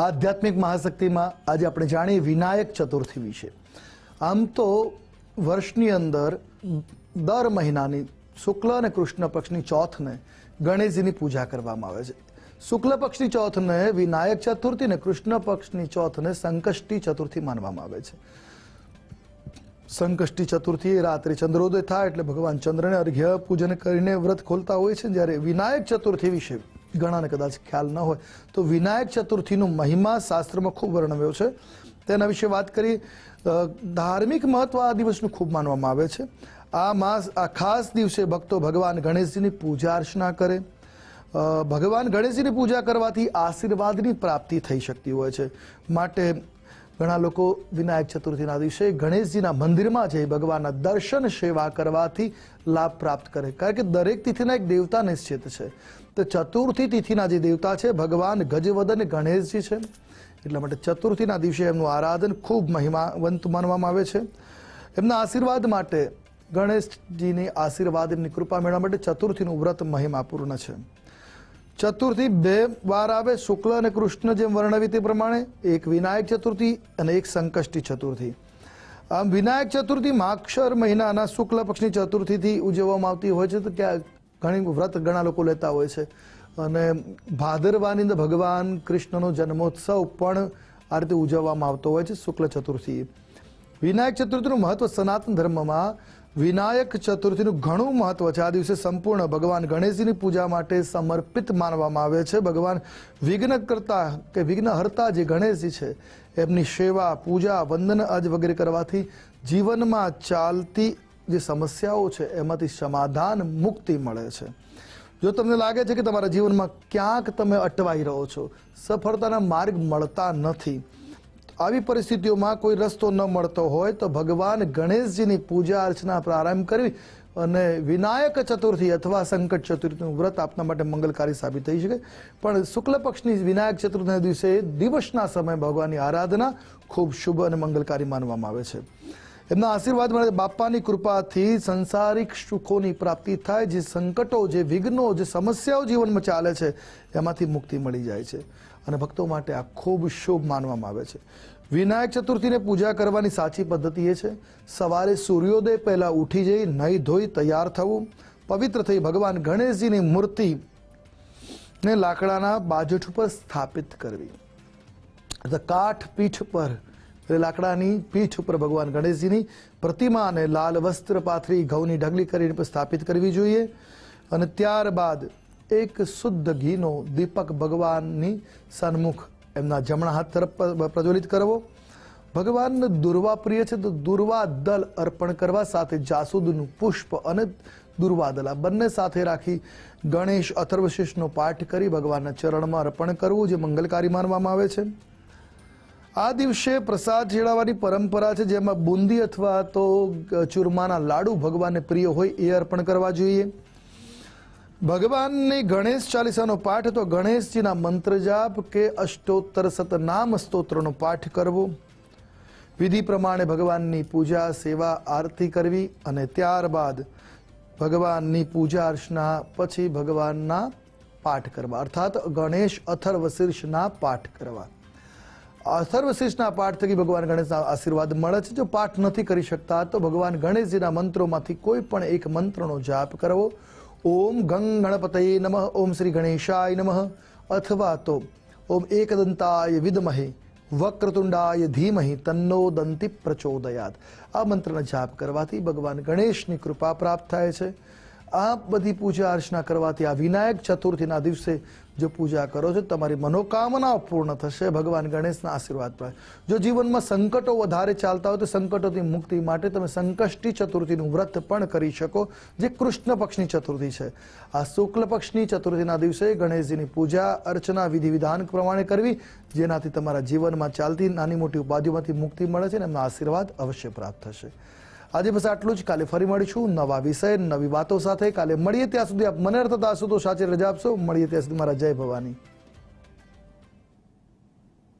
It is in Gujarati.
આધ્યાત્મિક મહાશક્તિમાં આજે આપણે જાણીએ વિનાયક ચતુર્થી વિશે. આમ તો વર્ષની અંદર દર મહિનાની શુક્લ અને કૃષ્ણ પક્ષની ચોથને ગણેશજીની પૂજા કરવામાં આવે છે. શુક્લ પક્ષની ચોથને વિનાયક ચતુર્થી અને કૃષ્ણ પક્ષની ચોથને સંકષ્ટી ચતુર્થી માનવામાં આવે છે. સંકષ્ટી ચતુર્થી રાત્રે ચંદ્રોદય થાય એટલે ભગવાન ચંદ્રને અર્ઘ્ય પૂજન કરીને વ્રત ખોલતા હોય છે. જ્યારે વિનાયક ચતુર્થી વિશે ઘણાને કદાચ ખ્યાલ ન હોય. તો વિનાયક ચતુર્થીનો મહિમા શાસ્ત્રમાં ખૂબ વર્ણવ્યો છે. તેના વિશે વાત કરી ધાર્મિક મહત્વ આ દિવસનું ખૂબ માનવામાં આવે છે. આ માસ, આ ખાસ દિવસે ભક્તો ભગવાન ગણેશજીની પૂજા અર્ચના કરે. ભગવાન ગણેશજીની પૂજા કરવાથી આશીર્વાદની પ્રાપ્તિ થઈ શકતી હોય છે. માટે ઘણા લોકો વિનાયક ચતુર્થીના દિવસે ગણેશજીના મંદિરમાં જઈ ભગવાનના દર્શન સેવા કરવાથી લાભ પ્રાપ્ત કરે. કારણ કે દરેક તિથિના એક દેવતા નિશ્ચિત છે. તો ચતુર્થી તિથિના જે દેવતા છે, ભગવાન ગજવદન ગણેશજી છે. એટલા માટે ચતુર્થીના દિવસે એમનું આરાધન ખૂબ મહિમાવંત માનવામાં આવે છે. એમના આશીર્વાદ માટે ગણેશજીની આશીર્વાદ એમની કૃપા મેળવવા માટે ચતુર્થીનું વ્રત મહિમાપૂર્ણ છે. ચતુર્થી બે વાર આવે શુક્લ અને કૃષ્ણ જેમ વર્ણવી તે પ્રમાણે, એક વિનાયક ચતુર્થી અને એક સંકષ્ટી ચતુર્થી. આમ વિનાયક ચતુર્થી માક્ષર મહિનાના શુક્લ પક્ષની ચતુર્થીથી ઉજવવામાં આવતી હોય છે તો ક્યાં ઘણી વ્રત ઘણા લોકો લેતા હોય છે. અને ભાદરવાની અંદર ભગવાન કૃષ્ણનો જન્મોત્સવ પણ આ રીતે ઉજવવામાં આવતો હોય છે શુક્લ ચતુર્થી. વિનાયક ચતુર્થીનું મહત્વ સનાતન ધર્મમાં વિનાયક ચતુર્થીનું ઘણું મહત્વ છે. આ દિવસે સંપૂર્ણ ભગવાન ગણેશજીની પૂજા માટે સમર્પિત માનવામાં આવે છે. ભગવાન વિઘ્ન કરતા કે વિઘ્ન હરતા જે ગણેશજી છે, એમની સેવા, પૂજા, વંદન આજ વગેરે કરવાથી જીવનમાં ચાલતી જે સમસ્યાઓ છે, એમાંથી સમાધાન મુક્તિ મળે છે. જો તમને લાગે છે કે તમારા જીવનમાં ક્યાંક તમે અટવાઈ રહો છો, સફળતાના માર્ગ મળતા નથી. આવી પરિસ્થિતિઓમાં કોઈ રસ્તો ન મળતો હોય તો ભગવાન ગણેશજીની પૂજા અર્ચના પ્રારંભ કરવી અને વિનાયક ચતુર્થી અથવા સંકટ ચતુર્થીનું વ્રત આપના માટે મંગલકારી સાબિત થઈ શકે. પણ શુક્લ પક્ષની વિનાયક ચતુર્થીના દિવસે દિવસના સમયે ભગવાનની આરાધના ખૂબ શુભ અને મંગલકારી માનવામાં આવે છે. એમના આશીર્વાદ મળે બાપાની કૃપાથી સંસારિક સુખોની પ્રાપ્તિ થાય, જે સંકટો, જે વિઘ્નો, જે સમસ્યાઓ જીવનમાં ચાલે છે, એમાંથી મુક્તિ મળી જાય છે. અને ભક્તો માટે આ ખૂબ શુભ માનવામાં આવે છે. વિનાયક ચતુર્થીને પૂજા કરવાની સાચી પદ્ધતિ એ છે. સવારે સૂર્યોદય પહેલાં ઉઠી જઈ નહીં ધોઈ તૈયાર થવું. પવિત્ર થઈ ભગવાન ગણેશજીની મૂર્તિ ને લાકડાના બાજટ ઉપર સ્થાપિત કરવી. કાઠ પીઠ પર, એટલે લાકડાની પીઠ ઉપર ભગવાન ગણેશજીની પ્રતિમાને લાલ વસ્ત્ર પાથરી ઘઉંની ઢગલી કરીને પર સ્થાપિત કરવી જોઈએ. અને ત્યારબાદ એક શુદ્ધ ઘીનો દીપક ભગવાનની સન્મુખ એમના જમણા હાથ તરફ પ્રજ્વલિત કરવો. ભગવાન દુર્વા પ્રિય છે તો દુર્વા દલ અર્પણ કરવા, સાથે જાસૂદનું પુષ્પ અને દુર્વા દલ આ બંને સાથે રાખી ગણેશ અથર્વશીષનો પાઠ કરી ભગવાનના ચરણમાં અર્પણ કરવું, જે મંગલકારી માનવામાં આવે છે. આ દિવસે પ્રસાદ ચેડાવવાની પરંપરા છે, જેમાં બુંદી અથવા તો ચૂરમાના લાડુ ભગવાનને પ્રિય હોય એ અર્પણ કરવા જોઈએ. ભગવાનની ગણેશ ચાલીસાનો પાઠ, તો ગણેશજીના મંત્ર જાપ કે અષ્ટોત્તર સતનામ સ્તોત્રનો પાઠ કરવો. વિધિ પ્રમાણે ભગવાનની પૂજા, સેવા, આરતી કરવી અને ત્યારબાદ ભગવાનની પૂજા અર્ચના, પછી ભગવાનના પાઠ કરવા. અર્થાત ગણેશ અથર્વ શીર્ષના પાઠ કરવા. અથર્વશીષના પાઠ થકી ભગવાન ગણેશના આશીર્વાદ મળે છે. જો પાઠ નથી કરી શકતા, તો ભગવાન ગણેશજીના મંત્રોમાંથી કોઈ પણ એક મંત્રનો જાપ કરવો. ઓમ ગંગ ગણપતયે નમઃ ઓમ શ્રી ગણેશાય નમઃ અથવા તો ઓમ એકદંતાય વિદમહે વક્રતુંડાય ધીમહિ તન્નો દંતી પ્રચોદયાત આ મંત્રનો જાપ કરવાથી ભગવાન ગણેશની કૃપા પ્રાપ્ત થાય છે આ બધી પૂજા અર્ચના કરવાથી આ વિનાયક ચતુર્થીના દિવસે જો પૂજા કરો છો, તમારી મનોકામનાઓ પૂર્ણ થશે. ભગવાન ગણેશના આશીર્વાદ પર. જો જીવનમાં સંકટો વધારે ચાલતા હોય તો સંકટોથી મુક્તિ માટે તમે સંકષ્ટી ચતુર્થીનું વ્રત પણ કરી શકો, જે કૃષ્ણ પક્ષની ચતુર્થી છે. આ શુક્લ પક્ષની ચતુર્થીના દિવસે ગણેશજીની પૂજા, અર્ચના વિધિ વિધાન પ્રમાણે કરવી, જેનાથી તમારા જીવનમાં ચાલતી નાની મોટી ઉપાધિઓમાંથી મુક્તિ મળે છે અને એમના આશીર્વાદ અવશ્ય પ્રાપ્ત થશે. આજે બસ આટલું જ. કાલે ફરી મળીશું નવા વિષય, નવી વાતો સાથે. કાલે મળીએ ત્યાં સુધી આપ મને અર્થ હશો તો સાચી રજા આપશો. મળીએ ત્યાં સુધી. મારા જય ભવાની.